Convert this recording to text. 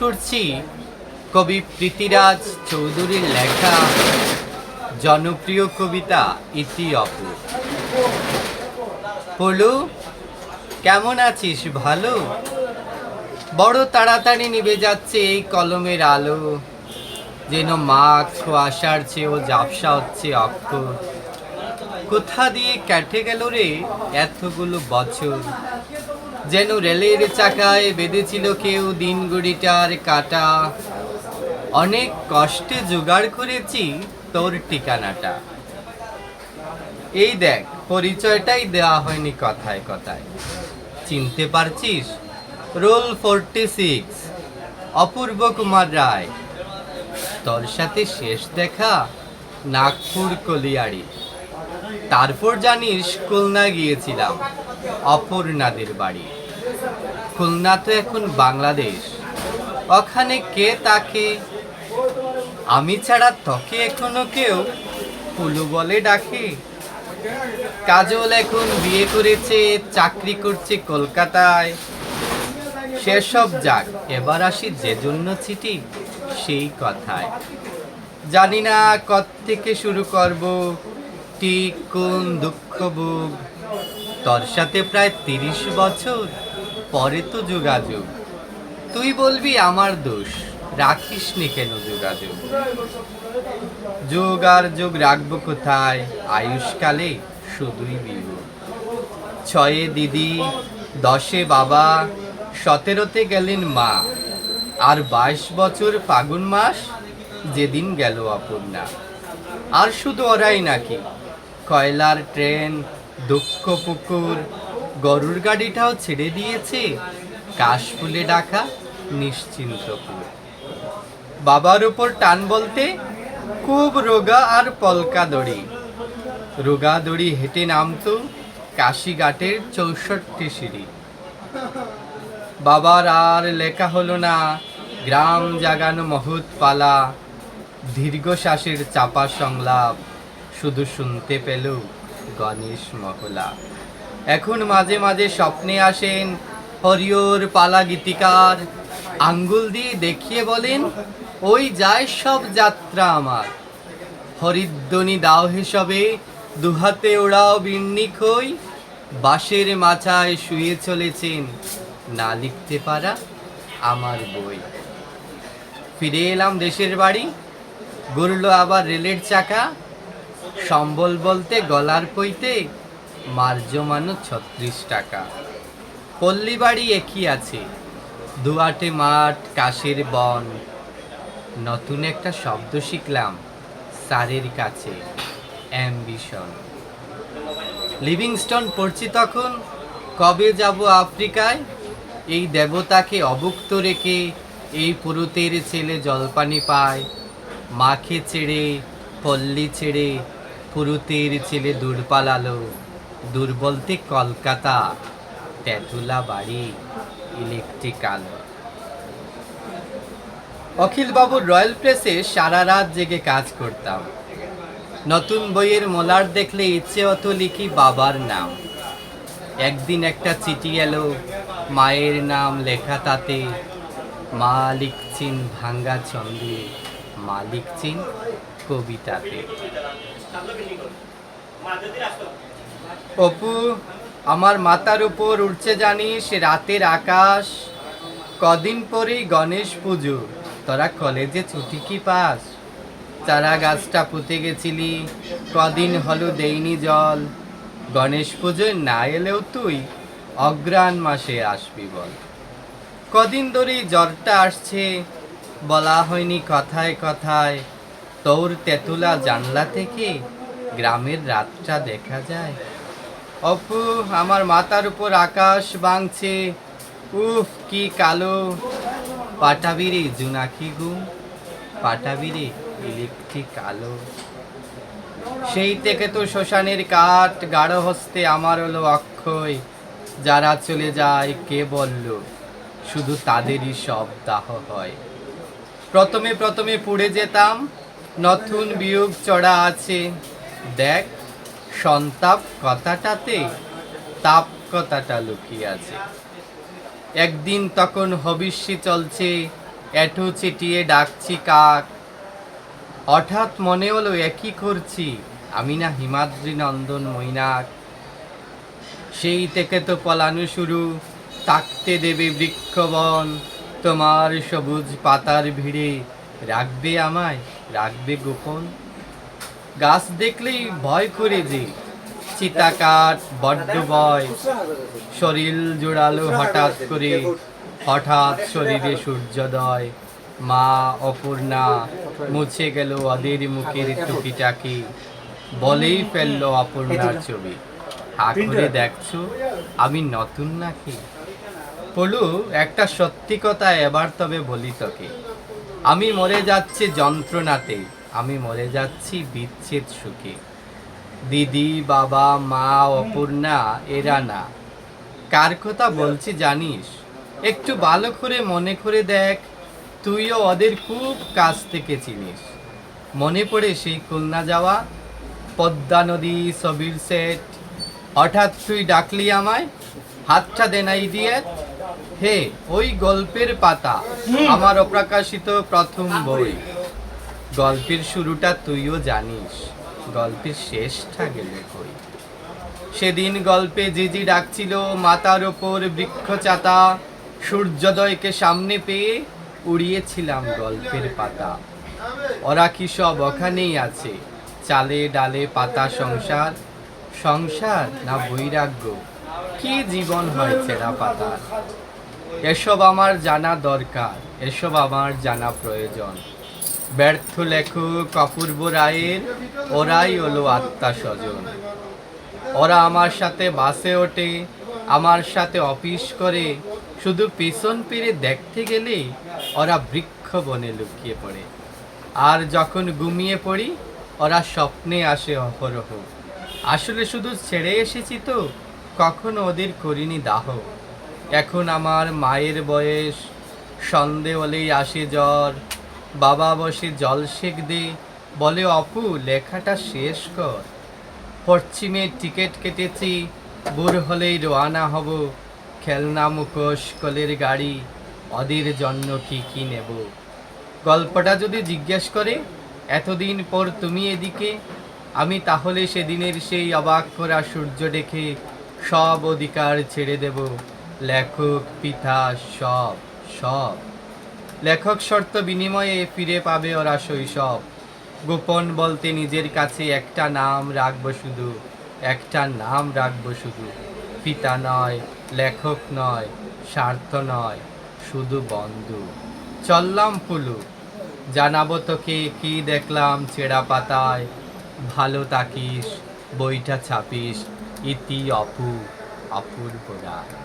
করছি। কবি প্রীতিরাজ চৌধুরীর লেখা জনপ্রিয় কবিতা ইতি অপু। পলু, কেমন আছিস? ভালো? বড় তাড়াতাড়ি নিভে যাচ্ছে এই কলমের আলো। যেন মাখ আসার চেয়েও জাপসা হচ্ছে অক্ষর কোথা দিয়ে কেটে গেল রে এতগুলো বছর? যেন রেলের চাকায় বেঁধেছিল কেউ দিন গড়িটার কাটা। অনেক কষ্টে জোগাড় করেছি তোর ঠিকানাটা। এই দেখ, পরিচয়টাই দেওয়া হয়নি কথায় কথায়। চিনতে পারছিস? Roll forty six, Apurba Kumar Roy. তোর সাথে শেষ দেখা নাগপুর কলিয়ারি। তারপর জানিস খুলনা গিয়েছিলাম। অপর্ণাদের বাড়ি। খুলনা তো এখন বাংলাদেশ। ওখানে কে তাকে? আমি ছাড়া তোকে এখনও কেউ পুলু বলে ডাকে। কাজল এখন বিয়ে করেছে, চাকরি করছে কলকাতায়। সেসব যাক, এবার আসি যে জন্য চিঠি, সেই কথায়। জানি না কত থেকে শুরু করব, ঠিক কোন দুঃখ বুক তোর সাথে প্রায় তিরিশ বছর। পরে তো যোগাযোগ। তুই বলবি আমার দোষ। রাখিস নি কেন যোগাযোগ? যোগ আর যোগ রাখব কোথায়? আয়ুষকালে শুধুই বিয়োগ ছয়ে দিদি, দশে বাবা, সতেরোতে গেলেন মা। আর বাইশ বছর ফাগুন মাস, যেদিন গেল অপর্ণা। আর শুধু ওরাই নাকি। কয়লার ট্রেন দুঃখ পুকুর, গরুর গাড়িটাও ছেড়ে দিয়েছে। কাশফুলে ডাকা নিশ্চিন্তপুর বাবার উপর টান বলতে খুব রোগা আর পলকা দড়ি। রোগা দড়ি হেঁটে নামতো কাশিঘাটের চৌষট্টি সিঁড়ি। বাবার আর লেখা হলো না, গ্রাম জাগানো মহুত পালা। দীর্ঘশ্বাসের চাপা সংলাপ শুধু শুনতে পেল গণেশ মহলা। এখন মাঝে মাঝে স্বপ্নে আসেন হরিয়র পালা গীতিকার। আঙ্গুল দিয়ে দেখিয়ে বলেন, ওই যায় সব যাত্রা আমার। হরিদ্বনি দাও হিসবে দুহাতে ওড়াও বিন্নি খই। বাঁশের মাথায় শুয়ে চলেছেন না লিখতে পারা আমার বই। ফিরে এলাম দেশের বাড়ি। গড়ল আবার রেলের চাকা। সম্বল বলতে গলার কইতে মার জমানো ছত্রিশ টাকা। পল্লী বাড়ি একই আছে, দুয়াটে মাঠ, কাশের বন। নতুন একটা শব্দ শিখলাম স্যারের কাছে, অ্যাম্বিশন। লিভিংস্টন পড়ছি তখন, কবে যাব আফ্রিকায়? এই দেবতাকে অভুক্ত রেখে এই পুরুতের ছেলে জলপানি পায়। মাকে ছেড়ে, পল্লী ছেড়ে পুরুতের ছেলে দূর পালালো দূর বলতে কলকাতা, তেঁতুলা বাড়ি ইলেকট্রিক আলো অখিলবাবুর রয়্যাল প্রেসে সারা রাত জেগে কাজ করতাম। নতুন বইয়ের মোলার দেখলে ইচ্ছে অত লিখি বাবার নাম। একদিন একটা চিঠি এলো, মায়ের নাম লেখা তাতে মা লিখছেন ভাঙ্গা ছন্দে মা লিখছেন কবিতাতে। অপু, আমার মাথার উপর উঠছে জানিস রাতের আকাশ। কদিন পরেই গণেশ পুজো। তোরা কলেজে ছুটি কি পাস? চারা গাছটা পুঁতে গেছিলি, কদিন হলো দেইনি জল। গণেশ পুজোয় না এলেও তুই অগ্রাণ মাসে আসবি বল। কদিন ধরেই জ্বরটা আসছে, বলা হয়নি কথায় কথায়। তোর তেঁতুলা জানলা থেকে গ্রামের রাতটা দেখা যায়। অপু আমার মাথার উপর আকাশ বাংছে উফ, কি কালো। পাটাবিরে জুনাকি গুম পাটাবিরে ইলেকট্রিক আলো সেই থেকে তো শ্মশানের কাঠ গাঢ় হস্তে আমার হলো অক্ষয়। যারা চলে যায় কে বলল? শুধু তাদেরই সব দাহ হয়। প্রথমে প্রথমে পুড়ে যেতাম। নতুন বিয়োগ চড়া আছে। দেখ, সন্তাপ কথাটাতে তাপ কথাটা লুকিয়ে আছে। একদিন তখন হবিষ্যি চলছে, এঠো চেটিয়ে ডাকছি কাক। হঠাৎ মনে হলো একই করছি, আমি না হিমাদ্রি নন্দন মৈনাক। সেই থেকে তো পলানো শুরু, তাকতে দেবে বৃক্ষবন, তোমার সবুজ পাতার ভিড়ে রাখবে আমায় রাখবে গোপন। গাছ দেখলেই ভয় করে যে চিতাকাঠ বড্ড ভয়। শরীর জোড়ালো হঠাৎ করে, হঠাৎ শরীরে সূর্যোদয়। মা অপূর্ণা মুছে গেল ওদের মুখের টুকিটাকি বলেই ফেলল অপূর্ণার ছবি। হা করে দেখছ, আমি নতুন নাকি? পলু, একটা সত্যি কথা এবার তবে বলি তোকে। আমি মরে যাচ্ছি যন্ত্রণাতে, আমি মরে যাচ্ছি বিচ্ছেদ সুখে। দিদি, বাবা, মা, অপূর্ণা, এরা না। কার কথা বলছি জানিস? একটু ভালো করে মনে করে দেখ, তুইও ওদের খুব কাছ থেকে চিনিস। মনে পড়ে সেই খুলনা যাওয়া, পদ্মা নদী সবির সেট হঠাৎ তুই ডাকলি আমায়, হাতটা দেনাই দিয়ে হে ওই গল্পের পাতা আমার অপ্রকাশিত প্রথম বই। গল্পের শুরুটা তুইও জানিস গল্পের শেষটা গেলে কই? সেদিন গল্পে জিজি ডাকছিল মাতার ওপর বৃক্ষচাতা সূর্যোদয়কে সামনে পেয়ে উড়িয়েছিলাম গল্পের পাতা। ওরা কি সব ওখানেই আছে? চালে ডালে পাতা সংসার সংসার না বৈরাগ্য? কি জীবন হয় ছেঁড়া পাতার এসব আমার জানা দরকার, এসব আমার জানা প্রয়োজন। ব্যর্থ লেখক, অপূর্ব রায়ের, ওরাই হলো আত্মা স্বজন। ওরা আমার সাথে বাসে ওঠে, আমার সাথে অফিস করে। শুধু পেছন পেরে দেখতে গেলে ওরা বৃক্ষ বনে লুকিয়ে পড়ে। আর যখন ঘুমিয়ে পড়ি, ওরা স্বপ্নে আসে অহরহ। আসলে শুধু ছেড়ে এসেছি তো কখনো ওদের করিনি দাহ। এখন আমার মায়ের বয়স সন্ধে হলেই আসে জ্বর। বাবা বসে জল সেক দে, বলে, অপু, লেখাটা শেষ কর। পশ্চিমে টিকিট কেটেছি বুড় হলেই রওনা হব। খেলনা মুখোশ, কলের গাড়ি ওদের জন্য কি কি নেব? গল্পটা যদি জিজ্ঞেস করে, এতদিন পর তুমি এদিকে? আমি তাহলে সেদিনের সেই অবাক করা সূর্য দেখে সব অধিকার ছেড়ে দেব। লেখক, পিতা, সব সব। লেখক শর্ত বিনিময়ে ফিরে পাবে ওরা শৈশব। গোপন বলতে নিজের কাছে একটা নাম রাখব শুধু, একটা নাম রাখব শুধু। পিতা নয়, লেখক নয়, স্বার্থ নয়, শুধু বন্ধু। চললাম পুলু জানাব তোকে কি দেখলাম ছেঁড়া পাতায়। ভালো তাকিস বইটা ছাপিস। ইতি অপু অপূর্ব রায়